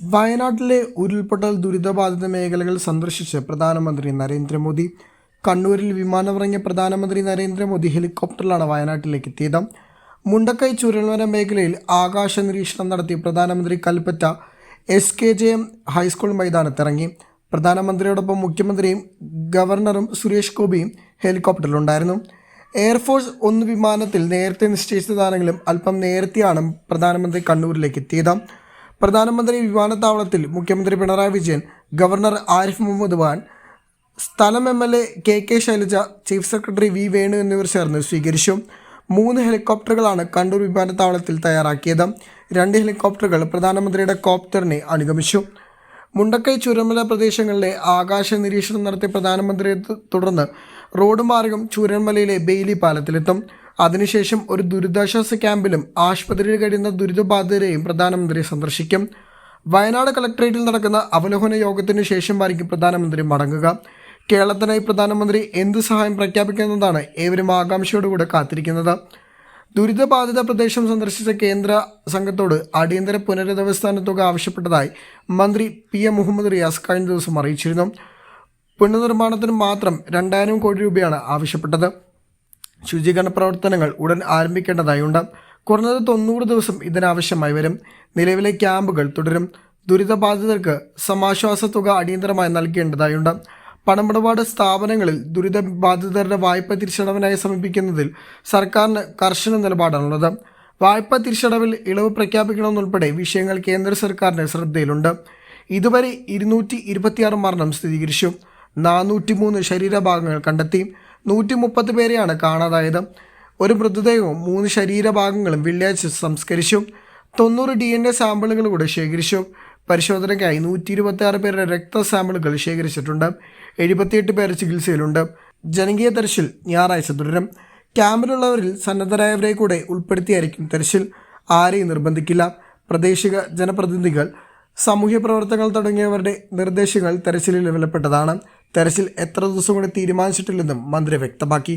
വയനാട്ടിലെ ഉരുൾപൊട്ടൽ ദുരിതബാധിത മേഖലകൾ സന്ദർശിച്ച് പ്രധാനമന്ത്രി നരേന്ദ്രമോദി കണ്ണൂരിൽ വിമാനമിറങ്ങിയ പ്രധാനമന്ത്രി നരേന്ദ്രമോദി ഹെലികോപ്റ്ററിലാണ് വയനാട്ടിലേക്ക് എത്തിയത്. മുണ്ടക്കൈ ചുരൽവന മേഖലയിൽ ആകാശ നിരീക്ഷണം നടത്തി പ്രധാനമന്ത്രി Kalpetta S K J M high school മൈതാനത്തിറങ്ങി. പ്രധാനമന്ത്രിയോടൊപ്പം മുഖ്യമന്ത്രിയും ഗവർണറും സുരേഷ് ഗോപിയും ഹെലികോപ്റ്ററിലുണ്ടായിരുന്നു. എയർഫോഴ്സ് ഒന്ന് വിമാനത്തിൽ നേരത്തെ നിശ്ചയിച്ചതാണെങ്കിലും അല്പം നേരത്തെയാണ് പ്രധാനമന്ത്രി കണ്ണൂരിലേക്ക് എത്തിയത്. പ്രധാനമന്ത്രി വിമാനത്താവളത്തിൽ മുഖ്യമന്ത്രി പിണറായി വിജയൻ ഗവർണർ ആരിഫ് മുഹമ്മദ് ഖാൻ സ്ഥലം M L A K K Shailaja chief secretary V Venu എന്നിവർ ചേർന്ന് സ്വീകരിച്ചു. മൂന്ന് ഹെലികോപ്റ്ററുകളാണ് കണ്ണൂർ വിമാനത്താവളത്തിൽ തയ്യാറാക്കിയത്. രണ്ട് ഹെലികോപ്റ്ററുകൾ പ്രധാനമന്ത്രിയുടെ കോപ്റ്ററിനെ അനുഗമിച്ചു. മുണ്ടക്കൈ ചുരമല പ്രദേശങ്ങളിലെ ആകാശ നിരീക്ഷണം നടത്തിയ പ്രധാനമന്ത്രിയെ തുടർന്ന് റോഡ് മാർഗം ചൂരന്മലയിലെ ബെയിലി പാലത്തിലെത്തും. അതിനുശേഷം ഒരു ദുരിതാശ്വാസ ക്യാമ്പിലും ആശുപത്രിയിൽ കഴിയുന്ന ദുരിതബാധിതരെയും പ്രധാനമന്ത്രി സന്ദർശിക്കും. വയനാട് കളക്ടറേറ്റിൽ നടക്കുന്ന അവലോകന യോഗത്തിനു ശേഷമായിരിക്കും പ്രധാനമന്ത്രി മടങ്ങുക. കേരളത്തിനായി പ്രധാനമന്ത്രി എന്ത് സഹായം പ്രഖ്യാപിക്കുന്നതാണ് ഏവരും ആകാംക്ഷയോടുകൂടെ കാത്തിരിക്കുന്നത്. ദുരിതബാധിത പ്രദേശം സന്ദർശിച്ച കേന്ദ്ര സംഘത്തോട് അടിയന്തര പുനരധിവസ്ഥാന തുക ആവശ്യപ്പെട്ടതായി മന്ത്രി പി എം മുഹമ്മദ് റിയാസ് കഴിഞ്ഞ ദിവസം അറിയിച്ചിരുന്നു. പുനർനിർമ്മാണത്തിന് മാത്രം രണ്ടായിരം കോടി രൂപയാണ് ആവശ്യപ്പെട്ടത്. ശുചീകരണ പ്രവർത്തനങ്ങൾ ഉടൻ ആരംഭിക്കേണ്ടതായുണ്ട്. കുറഞ്ഞത് തൊണ്ണൂറ് ദിവസം ഇതിനാവശ്യമായി വരും. നിലവിലെ ക്യാമ്പുകൾ തുടരും. ദുരിതബാധിതർക്ക് സമാശ്വാസ തുക അടിയന്തരമായി നൽകേണ്ടതായുണ്ട്. പണമിടപാട് സ്ഥാപനങ്ങളിൽ ദുരിതബാധിതരുടെ വായ്പ തിരിച്ചടവിനായി സമീപിക്കുന്നതിൽ സർക്കാരിന് കർശന നിലപാടാണുള്ളത്. വായ്പ തിരിച്ചടവിൽ ഇളവ് പ്രഖ്യാപിക്കണമെന്നുൾപ്പെടെ വിഷയങ്ങൾ കേന്ദ്ര സർക്കാരിന്റെ ശ്രദ്ധയിലുണ്ട്. ഇതുവരെ ഇരുന്നൂറ്റി മരണം സ്ഥിരീകരിച്ചു. നാനൂറ്റി മൂന്ന് ശരീരഭാഗങ്ങൾ കണ്ടെത്തി നൂറ്റി മുപ്പത് പേരെയാണ് കാണാതായത്. ഒരു മൃതദേഹവും മൂന്ന് ശരീരഭാഗങ്ങളും വെള്ളിയാഴ്ച സംസ്കരിച്ചു. തൊണ്ണൂറ് ഡി എൻ എ സാമ്പിളുകൾ കൂടെ ശേഖരിച്ചു. പരിശോധനയ്ക്കായി നൂറ്റി ഇരുപത്തി ആറ് പേരുടെ രക്ത സാമ്പിളുകൾ ശേഖരിച്ചിട്ടുണ്ട്. എഴുപത്തിയെട്ട് പേർ ചികിത്സയിലുണ്ട്. ജനകീയ തെരച്ചിൽ ഞായറാഴ്ച തുടരും. ക്യാമ്പിലുള്ളവരിൽ സന്നദ്ധരായവരെ കൂടെ ഉൾപ്പെടുത്തിയായിരിക്കും തെരച്ചിൽ. ആരെയും നിർബന്ധിക്കില്ല. പ്രാദേശിക ജനപ്രതിനിധികൾ സാമൂഹ്യ പ്രവർത്തകർ തുടങ്ങിയവരുടെ നിർദ്ദേശങ്ങൾ തെരച്ചിലിൽ വിലപ്പെട്ടതാണ്. തെരച്ചിൽ എത്ര ദിവസം കൊണ്ട് തീരുമാനിച്ചിട്ടില്ലെന്നും മന്ത്രി വ്യക്തമാക്കി.